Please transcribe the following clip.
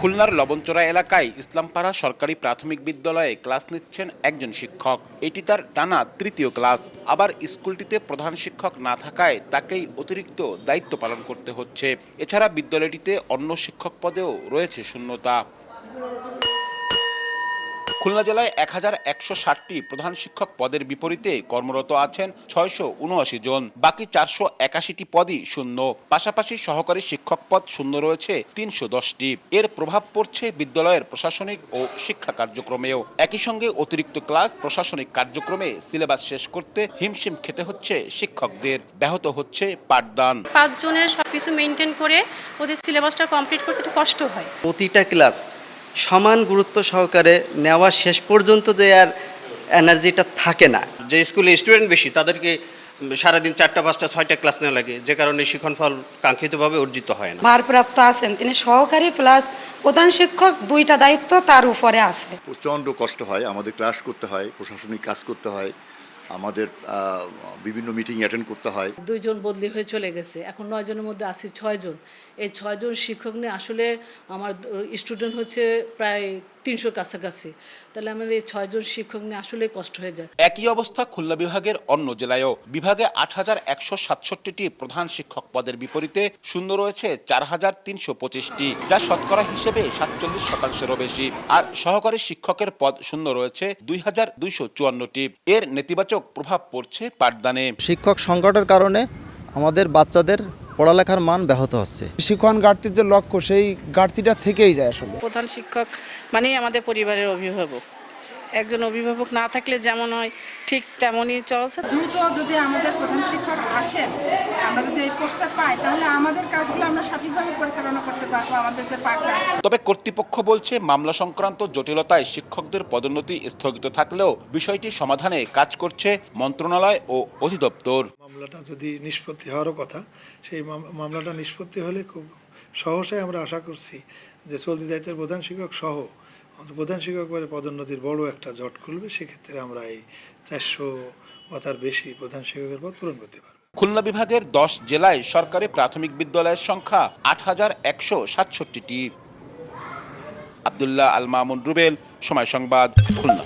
খুলনার লবণচোরা এলাকায় ইসলামপাড়া সরকারি প্রাথমিক বিদ্যালয়ে ক্লাস নিচ্ছেন একজন শিক্ষক। এটি তার টানা তৃতীয় ক্লাস। আবার স্কুলটিতে প্রধান শিক্ষক না থাকায় তাকেই অতিরিক্ত দায়িত্ব পালন করতে হচ্ছে। এছাড়া বিদ্যালয়টিতে অন্য শিক্ষক পদেও রয়েছে শূন্যতা। খুলনা জেলায় এক হাজার একশো ষাটটি প্রধান শিক্ষক পদের বিপরীতে কর্মরত আছেন ছয়শো উনআশি জন। বাকি চারশো একাশিটি পদই শূন্য। পাশাপাশি সহকারী শিক্ষক পদ শূন্য রয়েছে তিনশো দশটি। এর প্রভাব পড়ছে বিদ্যালয়ের প্রশাসনিক ও শিক্ষা কার্যক্রমেও। একই সঙ্গে অতিরিক্ত ক্লাস প্রশাসনিক কার্যক্রমে সিলেবাস শেষ করতে হিমশিম খেতে হচ্ছে শিক্ষকদের। ব্যাহত হচ্ছে পাঠদান। পাঁচজনের সব কিছু মেনটেন করে ওদের সিলেবাসটা কমপ্লিট করতে একটু কষ্ট হয়। প্রতিটা ক্লাস সমান গুরুত্ব সহকারে নেওয়া শেষ পর্যন্ত যে আর এনার্জিটা থাকে না। যে স্কুলে স্টুডেন্ট বেশি তাদেরকে সারাদিন চারটা পাঁচটা ছয়টা ক্লাস নেওয়া লাগে যে কারণে শিক্ষণ ফল কাঙ্ক্ষিতভাবে অর্জিত হয় না। ভারপ্রাপ্ত আছেন তিনি সহকারী প্লাস প্রধান শিক্ষক দুইটা দায়িত্ব তার উপরে আছে। প্রচণ্ড কষ্ট হয় আমাদের ক্লাস করতে হয় প্রশাসনিক কাজ করতে হয়। আমাদের বিভিন্ন মিটিং অ্যাটেন্ড করতে হয়। দুইজন বদলি হয়ে চলে গেছে। এখন নয় জনের মধ্যে আছি ছয়জন। এই ছয়জন শিক্ষক নিয়ে আসলে আমার স্টুডেন্ট হচ্ছে প্রায় তিনশোর কাছাকাছি। তাহলে আমার এই ছয়জন শিক্ষক নিয়ে আসলে কষ্ট হয়ে যায়। একই অবস্থা খুলনা বিভাগের অন্য জেলায়ও। বিভাগে আট হাজার একশো সাতষট্টিটি প্রধান শিক্ষক পদের বিপরীতে শূন্য রয়েছে চার হাজার তিনশো পঁচিশটি যা শতকরা হিসেবে সাতচল্লিশ শতাংশেরও বেশি। আর সহকারী শিক্ষকের পদ শূন্য রয়েছে দুই হাজার দুইশো চুয়ান্নটি। এর নেতিবাচক প্রভাব পড়ছে পাঠদানে। শিক্ষক সংকটের কারণে আমাদের বাচ্চাদের পড়ালেখার মান ব্যাহত হচ্ছে। শিক্ষণ ঘাটতির যে লক্ষ্য সেই ঘাটতিটা থেকেই যায় আসলে। প্রধান শিক্ষক মানেই আমাদের পরিবারের অভিভাবক। একজন অভিভাবক না থাকলে যেমন হয় ঠিক তেমনই চলছে। দ্রুত যদি আমাদের প্রধান শিক্ষক আসেন আমরা যদি এই পোস্টটা পাই তাহলে আমাদের কাজগুলো আমরা সঠিকভাবে পরিচালনা করতে পারব আমাদের যে পাঠটা তবে কর্তৃপক্ষ বলছে মামলা সংক্রান্ত জটিলতায় শিক্ষকদের পদোন্নতি স্থগিত থাকলেও বিষয়টি সমাধানে কাজ করছে মন্ত্রণালয় ও অধিদপ্তর। মামলাটা যদি নিষ্পত্তি হওয়ারও কথা, সেই মামলাটা নিষ্পত্তি হলে খুব সহসাই আমরা আশা করছি যে চলতি দায়িত্বের প্রধান শিক্ষক সহ, প্রধান শিক্ষক পরে পদোন্নতির বড় একটা জট খুলবে, সেক্ষেত্রে আমরা এই চারশো বা তার বেশি প্রধান শিক্ষকের পদ পূরণ করতে পারব। খুলনা বিভাগের দশ জেলায় সরকারি প্রাথমিক বিদ্যালয়ের সংখ্যা আট হাজার একশো সাতষট্টিটি। আবদুল্লাহ আল মামুন রুবেল, সময় সংবাদ, খুলনা।